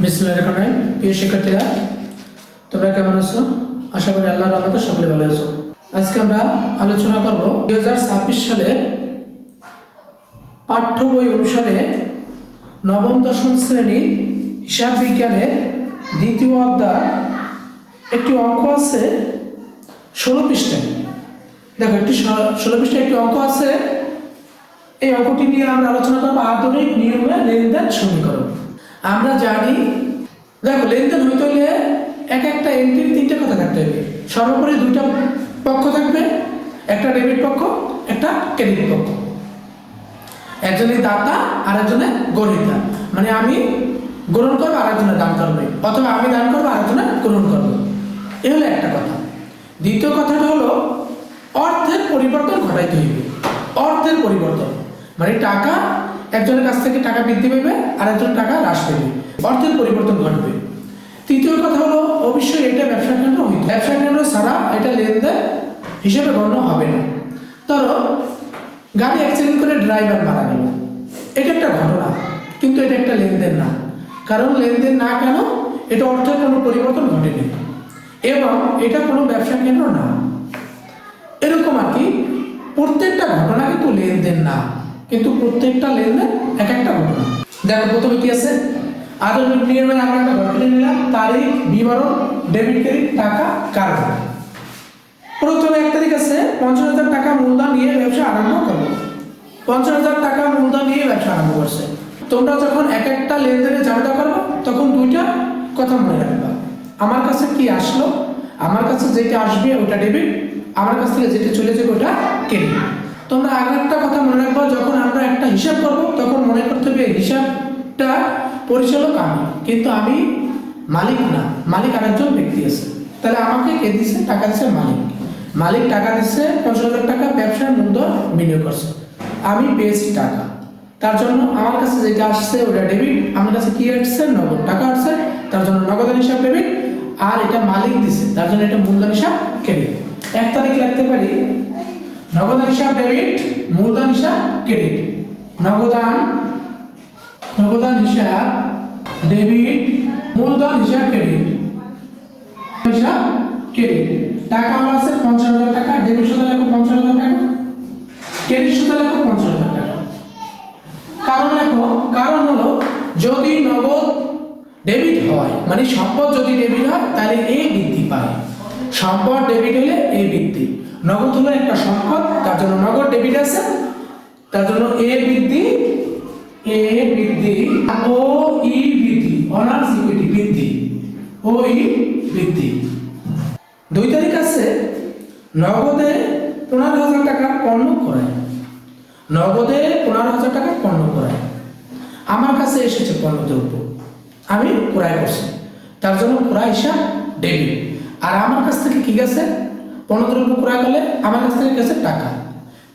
বিসমুল্লাহ রহমান রহিম। প্রিয় শিক্ষার্থীরা, তোমরা কেমন আছো? আশা করি ভালো আছো। আজকে আমরা আলোচনা দুই হাজার ছাব্বিশ সালে অনুসারে নবম, দশম বিজ্ঞানের দ্বিতীয় অধ্যায় একটি অঙ্ক আছে ষোলো পৃষ্ঠায়। দেখো, একটি ষোলো- পৃষ্ঠায় একটি অঙ্ক আছে। এই অঙ্কটি নিয়ে আমরা আলোচনা করব আধুনিক নিয়মে লেনদেন সমীকরণ। আমরা জানি, দেখো লেনদেন হইতে হলে এক একটা এন্ট্রির তিনটে কথা থাকতে হবে। সর্বোপরি দুইটা পক্ষ থাকবে, একটা ডেবিট পক্ষ, একটা ক্রেডিট পক্ষ। একজনের দাতা আর একজনে গ্রহীতা মানে আমি গ্রহণ করব আর একজনে দান করবে। অথবা আমি দান করব আর একজনে গ্রহণ করব। এ হলো একটা কথা। দ্বিতীয় কথাটা হলো, অর্থের পরিবর্তন ঘটাইতে হইবে। অর্থের পরিবর্তন। মানে টাকা একজনের কাছ থেকে টাকা বৃদ্ধি পাইবে আর একজনের টাকা হ্রাস পাইবে অর্থের পরিবর্তন ঘটবে। তৃতীয় কথা হলো, অবশ্যই এটা ব্যবসা কেন্দ্র হইতে ব্যবসা কেন্দ্র ছাড়া এটা লেনদেন হিসেবে গণ্য হবে না। ধরো, গাড়ি অ্যাক্সিডেন্ট করে ড্রাইভার মারা গেল। এটা একটা ঘটনা, কিন্তু এটা একটা লেনদেন না। কারণ লেনদেন না কেন, এটা অর্থের কোনো পরিবর্তন ঘটেনি। এবং এটা কোনো ব্যবসা কেন্দ্র না। এরকম আর কি, প্রত্যেকটা ঘটনা কিন্তু লেনদেন না। কিন্তু প্রত্যেকটা লেনদেন এক একটা ঘটনা। দেখো, প্রথমে কি আছে? আধুনিক নিয়মে আমরা একটা ঘটনা নিলাম। তারিখ, বিবরণ ডেবিট ক্রেডিট টাকা কারণ প্রথমে এক তারিখ আছে, পঞ্চাশ হাজার টাকা মূলধন নিয়ে ব্যবসা আরম্ভ করব পঞ্চাশ হাজার টাকা মূলধন নিয়ে ব্যবসা আরম্ভ করছে। তোমরা যখন এক একটা লেনদেনে ঝামেলা করবে, তখন দুইটা কথা মনে রাখবা। আমার কাছে কি আসলো? আমার কাছে যেটা আসবে, ওটা ডেবিট আমার কাছ থেকে যেটা চলে যাবে, ওটা ক্রেডিট তোমরা আর একটা কথা মনে রাখবা, যখন আমরা একটা হিসাব করব, তখন মনে করতে হবে হিসাবটা পরিচালক আমি, কিন্তু আমি মালিক না, মালিক আরেকজন ব্যক্তি আছে। তাহলে আমাকে কে দিছে? টাকা দিছে মালিক। মালিক টাকা দিচ্ছে পঞ্চাশ হাজার টাকা ব্যবসার মূলধন বিনিয়োগ করছে। আমি পেয়েছি টাকা। তার জন্য আমার কাছে যেটা আসছে, ওটা ডেবিট আমার কাছে কি আসছে? নগদ টাকা আসছে, তার জন্য নগদের হিসাব ডেবিট আর এটা মালিক দিছে, তার জন্য এটা মূলধন হিসাব ক্রেডিট এক তারিখ লিখতে পারি নগদান হিসাব ডেবিট মূলধন হিসাব ক্রেডিট নগদান নগদান হিসাব ডেবিট মূলধন হিসাব ক্রেডিট হিসাব ক্রেডিট টাকা আমার আছে পঞ্চাশ হাজার টাকা ডেবিট সুদে লেখো পঞ্চাশ হাজার টাকা। ক্রেডিট সুদে লেখো পঞ্চাশ হাজার টাকা। কারণ লেখো, কারণ হলো যদি নগদ ডেবিট হয় মানে সম্পদ যদি ডেবিট হয়, তাহলে এ বৃদ্ধি পায়। সম্পদ ডেবিট হলে এ বৃদ্ধি। নগদ হলো একটা সম্পদ, তার জন্য নগদ ডেবিট আছে, তার জন্য এ বৃদ্ধি এ বৃদ্ধি ও ই বৃদ্ধি অনার্স ইকুইটি বৃদ্ধি ও ই বৃদ্ধি। দুই তারিখ আছে, নগদে পনেরো হাজার টাকা পণ্য ক্রয়। নগদে পনেরো হাজার টাকা পণ্য ক্রয়। আমার কাছে এসেছে পণ্য দ্রব্য আমি ক্রয় করছি। তার জন্য ক্রয় হিসাব ডেবিট আর আমার কাছ থেকে কি গেছে? পণ্য দ্রব্য ক্রয় করলে আমার কাছ থেকে গেছে টাকা।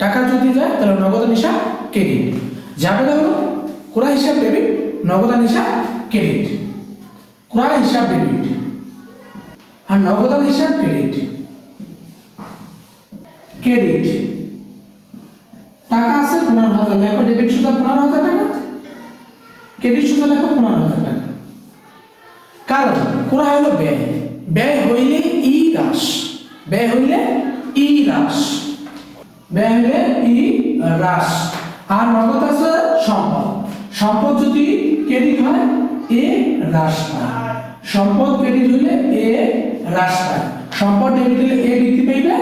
টাকা যদি যায়, তাহলে নগদ হিসাব ক্রেডিট যাবে হলো ক্রয় হিসাব ডেবিট নগদান হিসাব ক্রেডিট ক্রয় হিসাব ডেবিট আর নগদান হিসাব ক্রেডিট ক্রেডিট টাকা আছে পনেরো হাজার, লেখো ডেবিট সুদা পনেরো হাজার টাকা। ক্রেডিট সুদা লেখো পনেরো হাজার টাকা। কারণ কোরা হলো ব্যয়। ব্যয় হইলে ই হ্রাস ব্যয় হইলে ই হ্রাস ব্যয় হইলে ই হ্রাস আর নগদ আছে সম্পদ। সম্পদ যদি ক্রেডিট হয়, এ হ্রাস পায়। সম্পদ ক্রেডিট হইলে এ হ্রাস পায়। সম্পদ ডেবিট হলে এ বৃদ্ধি পাইবে,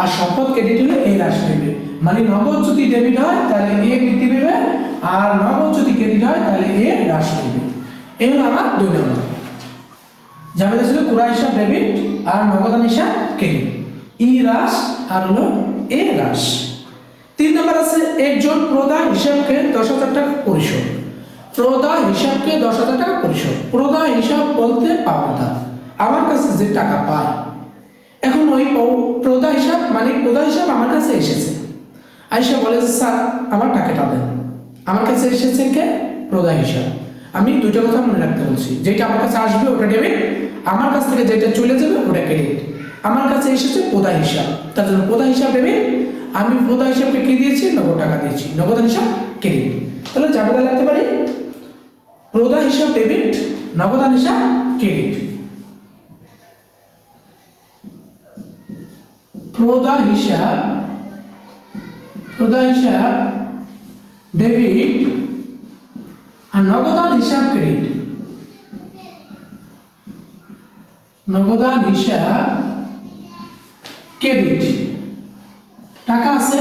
আর সম্পদ ক্রেডিট হলে এ হ্রাস পাইবে। মানে নগদ যদি ডেবিট হয়, তাহলে এ বৃদ্ধি পাইবে, আর নগদ যদি ক্রেডিট হয়, তাহলে এ হ্রাস পাইবে। এই হলো আমার দুই নম্বর। যাবে ছিল ডেবিট আর নগদান হিসাব ক্রেডিট ই হ্রাস আর হলো এ হ্রাস তিন নম্বর আছে, একজন প্রদান হিসাবকে দশ হাজার টাকা পরিশোধ। প্রদা হিসাবকে দশ হাজার টাকা পরিশোধ। প্রদা হিসাব বলতে পাওনা। আমার কাছে যে টাকা পায়। এখন ওই প্রদা হিসাব মানে প্রদা হিসাব আমার কাছে এসেছে। আইসা বলে স্যার, আমার টাকাটা দেন। আমার কাছে এসেছে কে? প্রদা হিসাব। আমি দুইটা কথা মনে রাখতে বলছি। যেটা আমার কাছে আসবে ওটা ডেবিট আমার কাছ থেকে যেটা চলে যাবে, ওটা ক্রেডিট আমার কাছে এসেছে প্রদা হিসাব। তার জন্য প্রদা হিসাব ডেবিট আমি প্রদা হিসাবকে কি দিয়েছি? নগদ টাকা দিয়েছি। নগদ হিসাব ক্রেডিট তাহলে জাবেদা লাগতে পারি? প্রদান হিসাব ডেবিট নগদান হিসাব ক্রেডিট প্রদান হিসাব প্রদান হিসাব ডেবিট আর নগদান হিসাব ক্রেডিট নগদান হিসাব ক্রেডিট টাকা আছে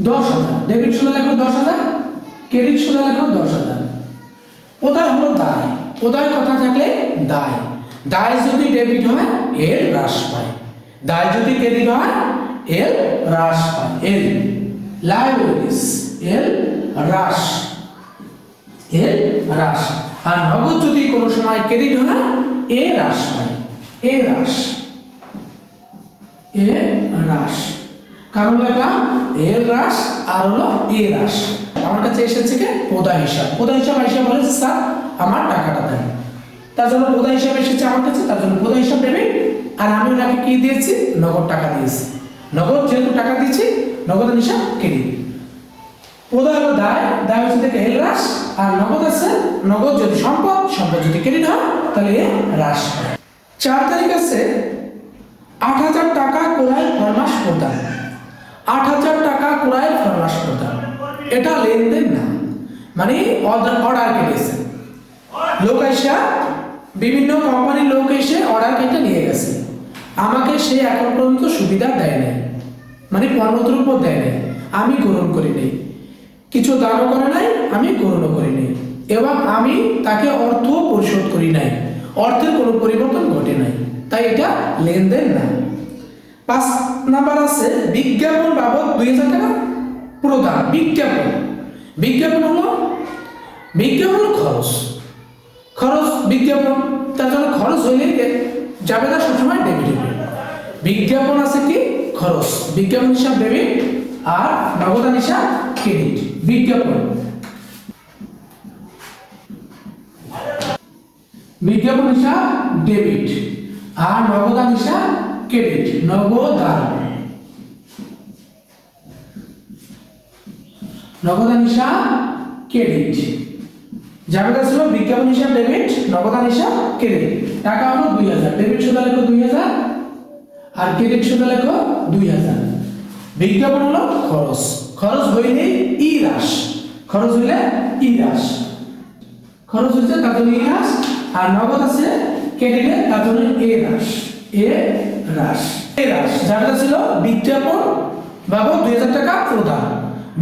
দশ হাজার। ডেবিট সুদে লেখো দশ হাজার ক্রেডিট সুদে লেখো দশ হাজার। ওদায় হলো দায়। ওদায় কথা থাকলে দায়। দায় যদি ডেবিট হয়, এর হ্রাস পায়। দায় যদি ক্রেডিট হয়, এর হ্রাস পায়। এর লাইবিলিটিস এর হ্রাস। এর হ্রাস। আর নগদ যদি কোনো সময় ক্রেডিট হয়, এ হ্রাস পায়। এ হ্রাস এ হ্রাস কারণ লেখা এর হ্রাস আর হলো এ হ্রাস আমার কাছে এসেছে কি? প্রদা হিসাব। প্রদা হিসাব এসে বলেছে স্যার, আমার টাকাটা দেন তার জন্য প্রদা হিসাব এসেছে আমার কাছে, তার জন্য প্রদা হিসাব দেবে আর আমি ওনাকে কি দিয়েছি? নগদ টাকা দিয়েছি। নগদ যেহেতু টাকা দিয়েছি নগদ হিসাব কেটে প্রদা হলো দায়। দায় হচ্ছে থেকে এর হ্রাস আর নগদ আছে, নগদ যদি সম্পদ সম্পদ যদি ক্রেডিট হয়, তাহলে এ হ্রাস। চার তারিখ আছে, আট হাজার টাকা ক্রয় ফরমাস প্রদান। আট হাজার টাকা ক্রয় ফরমাস প্রদান। এটা লেনদেন না মানে অর্ডার কেটেছে। লোক এসে বিভিন্ন কোম্পানির লোক এসে অর্ডার কেটে নিয়ে গেছে। আমাকে সে এখন পর্যন্ত সুবিধা দেয় নাই মানে পণ্যদ্রব্য দেয় নাই। আমি গ্রহণ করি নাই। কিছু দানও করে নাই, আমি গ্রহণও করি নাই। এবং আমি তাকে অর্থ পরিশোধ করি নাই। অর্থের কোনো পরিবর্তন ঘটে নাই। তাই এটা লেনদেন না। পাঁচ নাম্বার আছে, বিজ্ঞাপন বাবদ দুই হাজার টাকা প্রদান, বিজ্ঞাপন। বিজ্ঞাপন হলো, বিজ্ঞাপন খরচ। খরচ, বিজ্ঞাপন, তার জন্য খরচ হইলে যাবে না সবসময় ডেবিট হবে বিজ্ঞাপন আছে কি? খরচ। বিজ্ঞাপন হিসাব ডেবিট আর নগদান হিসাব ক্রেডিট বিজ্ঞাপন। বিজ্ঞাপন হিসাব ডেবিট। আর নগদান হিসাব ক্রেডিট নগদান নগদান হিসাব ক্রেডিট। যাবে ছিল? বিজ্ঞাপন হিসাব ডেবিট নগদান হিসাব ক্রেডিট। টাকা হলো দুই হাজার। ডেবিট সুদা লেখো দুই হাজার, আর ক্রেডিট সুদা লেখো দুই হাজার। বিজ্ঞাপন হলো খরচ। খরচ হইলে ই হ্রাস। খরচ হইলে ই হ্রাস। খরচ হচ্ছে জন্য ই হ্রাস আর নগদ আছে ক্রেডিটে তার জন্য এ হ্রাস এ হ্রাস এ হ্রাস যারটা ছিল বিজ্ঞাপন বাবদ দুই হাজার টাকা প্রদান।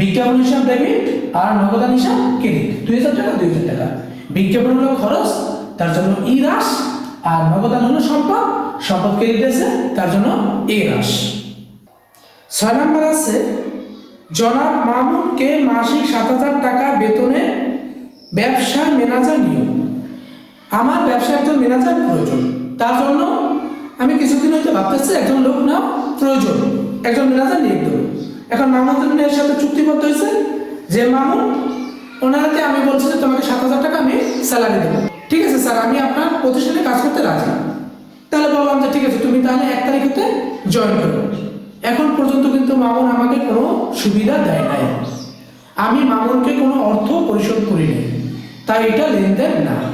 বিজ্ঞাপন হিসাব ডেবিট আর নগদান হিসাব ক্রেডিট দুই হাজার টাকা, দুই হাজার টাকা। বিজ্ঞাপন হলো খরচ, তার জন্য ই হ্রাস আর নগদান হলো সম্পদ। সম্পদ ক্রেডিট আছে, তার জন্য এ হ্রাস ছয় নম্বর আছে, জনাব মামুনকে মাসিক সাত হাজার টাকা বেতনে ব্যবসা ম্যানেজার নিয়োগ। আমার ব্যবসা একজন ম্যানেজার প্রয়োজন। তার জন্য আমি কিছুদিন হইতে ভাবতেছি, একজন লোক না, প্রয়োজন। একজন ম্যানেজার নিয়োগ দেবো। এখন মামুনের সাথে চুক্তিবদ্ধ হয়েছে। যে মামুন, ওনারাতে আমি বলছি যে তোমাকে সাত হাজার টাকা আমি স্যালারি দেবো। ঠিক আছে স্যার, আমি আপনার প্রতিষ্ঠানে কাজ করতে রাজি। তাহলে বললাম যে ঠিক আছে, তুমি তাহলে এক তারিখেতে জয়েন করো। এখন পর্যন্ত কিন্তু মামুন আমাকে কোনো সুবিধা দেয় নাই। আমি মামুনকে কোনো অর্থ পরিশোধ করিনি তাই এটা লেনদেন না।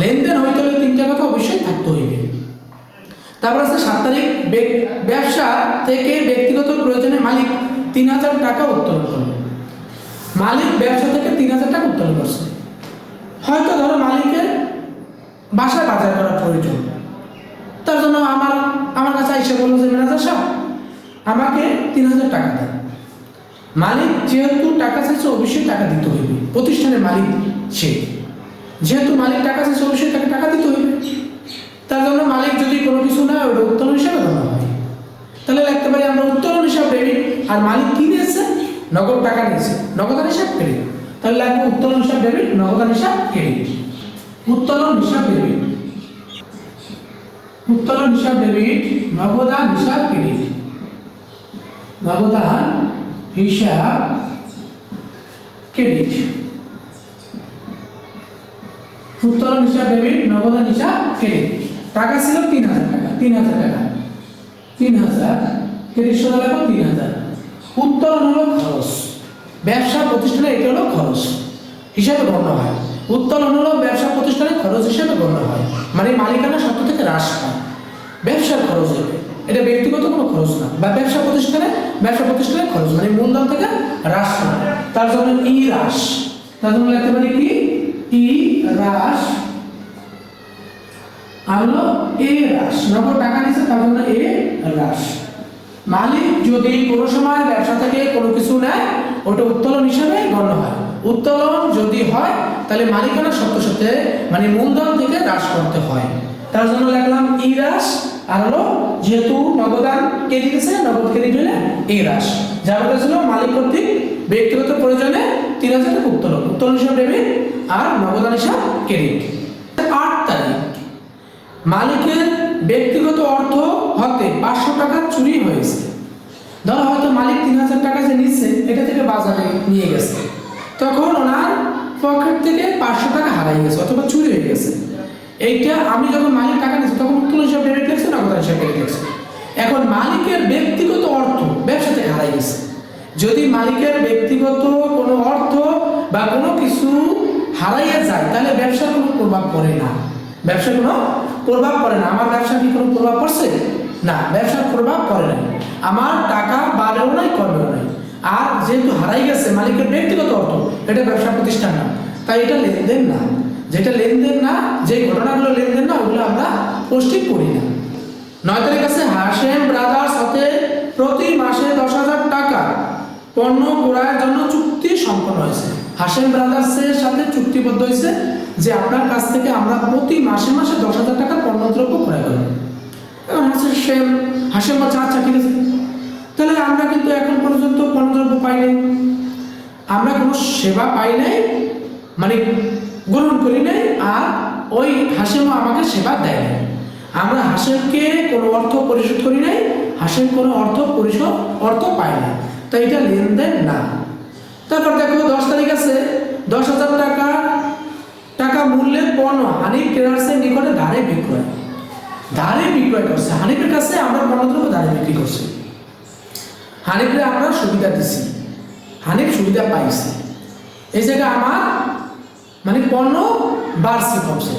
লেনদেন হইতে হলে তিনটা কথা অবশ্যই থাকতে হইবে। তারপর আছে সাত তারিখ ব্যবসা থেকে ব্যক্তিগত প্রয়োজনে মালিক তিন হাজার টাকা উত্তোলন করবে মালিক ব্যবসা থেকে তিন হাজার টাকা উত্তোলন করছে। হয়তো ধরো মালিকের বাসা বাজার করা প্রয়োজন। তার জন্য আমার আমার কাছে এসে বলল যে, ম্যানেজার সাহেব, আমাকে তিন হাজার টাকা দেন। মালিক যেহেতু টাকা চাইছে, অবশ্যই টাকা দিতে হইবে। প্রতিষ্ঠানের মালিক সে। যেহেতু মালিক টাকা চাইছে অবশ্যই তাকে টাকা দিতে হইবে। তার জন্য মালিক যদি কোনো কিছু না ওটা উত্তোলন হিসাবে ধরা হয়। তাহলে লিখতে পারি আমরা উত্তোলন হিসাব ডেবিট আর মালিক কি নিয়েছে নগদ টাকা নিয়েছে নগদান হিসাব ক্রেডিট তাহলে লাগবে উত্তোলন হিসাব ডেবিট নগদান হিসাব ক্রেডিট উত্তোলন হিসাব ডেবিট উত্তোলন হিসাব ডেবিট নগদান হিসাব ক্রেডিট নগদান হিসাব ক্রেডিট উত্তোলন হিসাব ডেবিট নগদান হিসাব ক্রেডিট টাকা ছিল তিন হাজার টাকা, তিন হাজার টাকা। তিন হাজার ক্রেডিট সোজা লাগল তিন হাজার। উত্তোলন হলো খরচ। ব্যবসা প্রতিষ্ঠানে এটা হলো খরচ। হিসাবে গণ্য হয়। উত্তোলন হলো ব্যবসা প্রতিষ্ঠানে খরচ হিসাবে গণ্য হয়। মানে মালিকানা শর্ত থেকে হ্রাস পায়। ব্যবসার খরচ হবে। এটা ব্যক্তিগত কোনো খরচ না। বা ব্যবসা প্রতিষ্ঠানে, ব্যবসা প্রতিষ্ঠানের খরচ। মানে মূলধন থেকে হ্রাস পায়। তার জন্য ই হ্রাস তার জন্য লিখতে পারি কি? ই হ্রাস আর হলো এ হ্রাস। নগদ টাকা নিচ্ছে তার জন্য এ হ্রাস। মালিক যদি কোনো সময় ব্যবসা থেকে কোনো কিছু নেয়, ওটা উত্তোলন হিসাবে গণ্য হয়। উত্তোলন যদি হয়, তাহলে মালিকানা সত্য সাথে মানে মূলধন থেকে হ্রাস করতে হয়। তার জন্য লিখলাম ই হ্রাস, আর হলো যেহেতু নগদান ক্রেডিট আছে নগদ ক্রেডিট হলে এ হ্রাস। যার কথা ছিল মালিক কর্তৃক ব্যক্তিগত প্রয়োজনে তিন হাজার টাকা উত্তোলন। উত্তোলন হিসাব ডেবিট আর নগদান হিসাব ক্রেডিট আট তারিখ। মালিকের ব্যক্তিগত অর্থ হতে পাঁচশো টাকা চুরি হয়েছে। ধরো হয়তো মালিক তিন হাজার টাকা যে নিচ্ছে, এটা থেকে বাজারে নিয়ে গেছে। তখন ওনার পকেট থেকে পাঁচশো টাকা হারাই গেছে অথবা চুরি হয়ে গেছে। এইটা আমি যখন মালিক টাকা নিচ্ছি তখন উত্তোলন হিসাব ডেবিট লিখছে নগদ হিসাব ডেবিট লিখছে। এখন মালিকের ব্যক্তিগত অর্থ ব্যবসা থেকে হারাই গেছে। যদি মালিকের ব্যক্তিগত কোনো অর্থ বা কোনো কিছু হারাইয়া যায়, তাহলে ব্যবসার কোনো প্রভাব পড়ে না। ব্যবসার কোনো প্রভাব পড়ে না। আমার ব্যবসা কি কোনো প্রভাব পড়ছে? না, ব্যবসার প্রভাব পড়ে না আমার টাকা বাড়েও নাই, কমেও নাই। আর যেহেতু হারাই গেছে মালিকের ব্যক্তিগত অর্থ, এটা ব্যবসা প্রতিষ্ঠান না। তাই এটা লেনদেন না। যেটা লেনদেন না, যে ঘটনাগুলো লেনদেন না, ওগুলো আমরা পোস্টিং করি না। নয় তারিখ আছে হাসেম ব্রাদার্স হতে প্রতি মাসে দশ হাজার টাকা পণ্য ক্রয়ের জন্য চুক্তি সম্পন্ন হয়েছে। হাসেম ব্রাদার্সের সাথে চুক্তিবদ্ধ হয়েছে যে আপনার কাছ থেকে আমরা প্রতি মাসে মাসে দশ হাজার টাকা পণ্যদ্রব্য ক্রয় করব এখন হাসেম সেম হাসেম আচ্ছা ঠিক আছে। তাহলে আমরা কিন্তু এখন পর্যন্ত পণ্যদ্রব্য পাই নাই আমরা কোনো সেবা পাই নাই মানে গ্রহণ করি নাই, আর ওই হাসেমও আমাকে সেবা দেয় নাই। আমরা হাসেমকে কোনো অর্থ পরিশোধ করি নাই হাসেম কোনো অর্থ পরিশোধ, অর্থ পায় না তাই এটা লেনদেন না। তারপর দেখো দশ তারিখ আছে, দশ হাজার টাকা টাকা মূল্যের পণ্য হানিফ ট্রেডার্সের নিকটে ধারে বিক্রয়। ধারে বিক্রয় করছে। হানিফের কাছে আমরা পণ্যদ্রব্য ধারে বিক্রি করছি। হানিফের আমরা সুবিধা দিছি। হানিফ সুবিধা পাইছে। এই জায়গায় আমার মানে পণ্য বাড়ছে কমছে।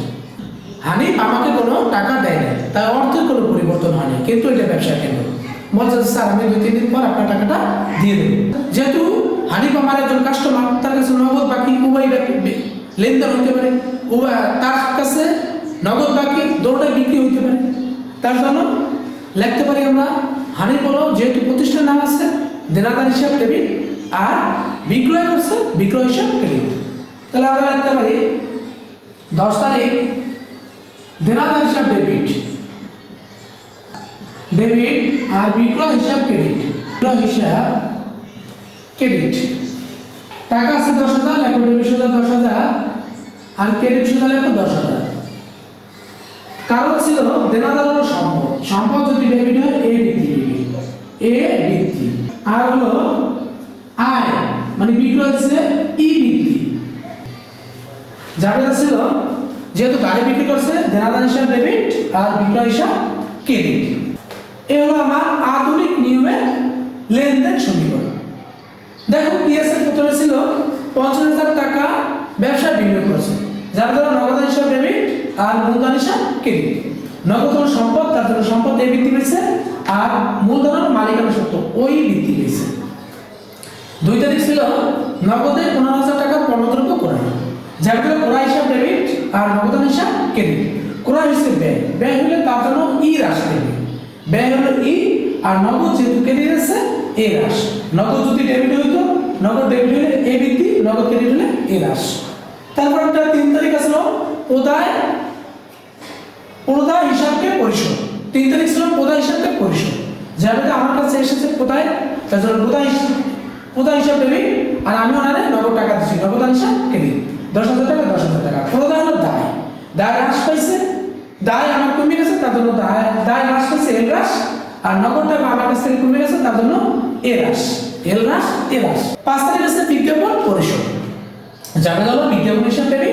হানিফ আমাকে কোনো টাকা দেয় না তার অর্থের কোনো পরিবর্তন হয়নি কিন্তু এটা ব্যবসা কেন্দ্র। বলছে স্যার, আমি দুই, তিন দিন পর আপনার টাকাটা দিয়ে দেবো। যেহেতু হানিফ আমার একজন কাস্টমার তার কাছে নগদ বাকি, উভয় লেনদেন হইতে পারে। তার কাছে নগদ বাকি দৌড়াই বিক্রি হইতে পারে। তার জন্য লিখতে পারি আমরা হানি বলো, যেহেতু প্রতিষ্ঠান নাম আছে, দেনাদার হিসাব ডেবিট আর বিক্রয় করছে, বিক্রয় হিসাব ক্রেডিট তাহলে আমরা লিখতে পারি, দশ তারিখ, দেনাদার হিসাব ডেবিট ডেবিট আর বিক্রয় হিসাব ক্রেডিট বিক্রয় হিসাব ক্রেডিট টাকা আছে দশ হাজার লেখো ডেবিট সুদা দশ হাজার, আর ক্রেডিট সুদা লেখো দশ হাজার। কারণ ছিল দেনাদার হলো সম্পদ। সম্পদ যদি ডেবিট হয় এ বৃদ্ধি এ বৃদ্ধি। আর হলো আয় মানে বিক্রয় হচ্ছে ই বৃদ্ধি। যাদের ছিল, যেহেতু গাড়ি বিক্রি করছে, দেনাদার হিসাব ডেবিট আর বিক্রয় হিসাব ক্রেডিট এ হলো আমার আধুনিক নিয়মের লেনদেন সমীকরণ। দেখো পিএসএর প্রথমে ছিল পঞ্চাশ হাজার টাকা ব্যবসা বিনিয়োগ করছে। যার দ্বারা নগদ হিসাব ডেবিট আর মূলধন হিসাব ক্রেডিট নগদ সম্পদ, তার জন্য সম্পদ এ বৃদ্ধি পেয়েছে আর মূলধন মালিকানা সত্ত্ব ওই বৃদ্ধি পেয়েছে। দুই তারিখ ছিল নগদে পনেরো হাজার টাকার পণ্যদ্রব্য ক্রয়। যার দ্বারা ক্রয় হিসাব ডেবিট আর নগদান হিসাব ক্রেডিট ক্রয় হিসেবে ব্যয়। ব্যয় হলে তার জন্য ই হ্রাস পেবে ব্যয় হলো ই আর নগদ যেহেতু ক্রেডিট আছে এ হ্রাস নগদ যদি ডেবিট হইতো নগদ ডেবিট হলে এ বৃদ্ধি নগদ ক্রেডিট হলে এ হ্রাস তারপর একটা তিন তারিখ আসলো প্রদায় হিসাবকে পরিশোধ। তিন তারিখ ছিল প্রদায় হিসাবকে পরিশোধ। যাবে আমার কাছে এসেছে প্রদায় তার জন্য প্রদায় হিসাব দেবে আর আমি ওনারে নগদ টাকা দিচ্ছি নগদ হিসাব ক্রেডিট দশ হাজার টাকা, দশ হাজার টাকা। প্রদায় হলো দায়। দায় হ্রাস পাইছে দায় আমার কমে গেছে, তার জন্য দায় দায় হ্রাস পাইছে এল হ্রাস, আর নগদ টাকা আমার কাছ থেকে কমে গেছে, তার জন্য এ হ্রাস। এল হ্রাস এ হ্রাস। পাঁচ তারিখ আছে বিজ্ঞাপন পরিশোধ। যাবে হলো বিজ্ঞাপন হিসাব দেবে,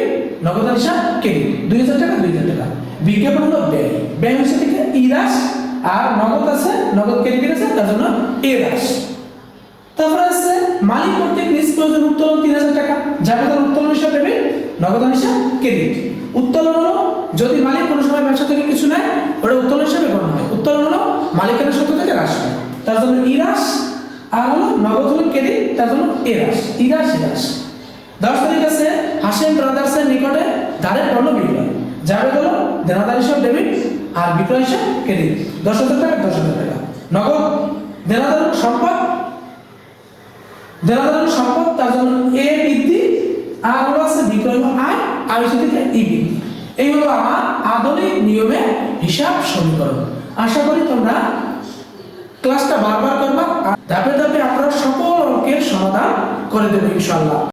নগদ হিসাব ক্রেডিট দুই হাজার টাকা, দুই হাজার টাকা। বিজ্ঞাপন হলো ব্যয় ব্যয় হচ্ছে থেকে ই হ্রাস, আর নগদ আছে, নগদ ক্রেডিট আছে তার জন্য এ হ্রাস। তারপরে আছে মালিক কর্তৃক নিজ প্রয়োজন উত্তোলন তিন হাজার টাকা। জাবেদার উত্তোলন হিসাব দেবে নগদান হিসাব ক্রেডিট উত্তোলন হলো যদি মালিক কোনো সময় ব্যবসা থেকে কিছু নেয়, ওটা উত্তোলন হিসাবে গণ্য হয়। উত্তোলন হলো মালিকের সত্য থেকে হ্রাস হয়। তার জন্য ইরাস, আর হলো নগদ হলো ক্রেডিট, তার জন্য এরাস, ইরাস ইরাস। দশ তারিখ আছে, হাসেম ব্রাদার্সের নিকটে ধারে পণ্য বিক্রয়। যাবে হলো দেনাদার হিসাব ডেবিট, আর বিক্রয় হিসাব ক্রেডিট। দশ হাজার টাকা, দশ হাজার টাকা। নগদ, দেনাদার সম্পদ দেনাদার সম্পদ, তার জন্য এ বৃদ্ধি, আর হলো আছে বিক্রয় আয় হচ্ছে থেকে ই বৃদ্ধি। এই হলো আমার আধুনিক নিয়মে হিসাব সমীকরণ। আশা করি তোমরা ক্লাসটা বারবার করবা। ধাপে ধাপে আপনারা সকল অঙ্কের সমাধান করে দেবে ইনশাআল্লাহ।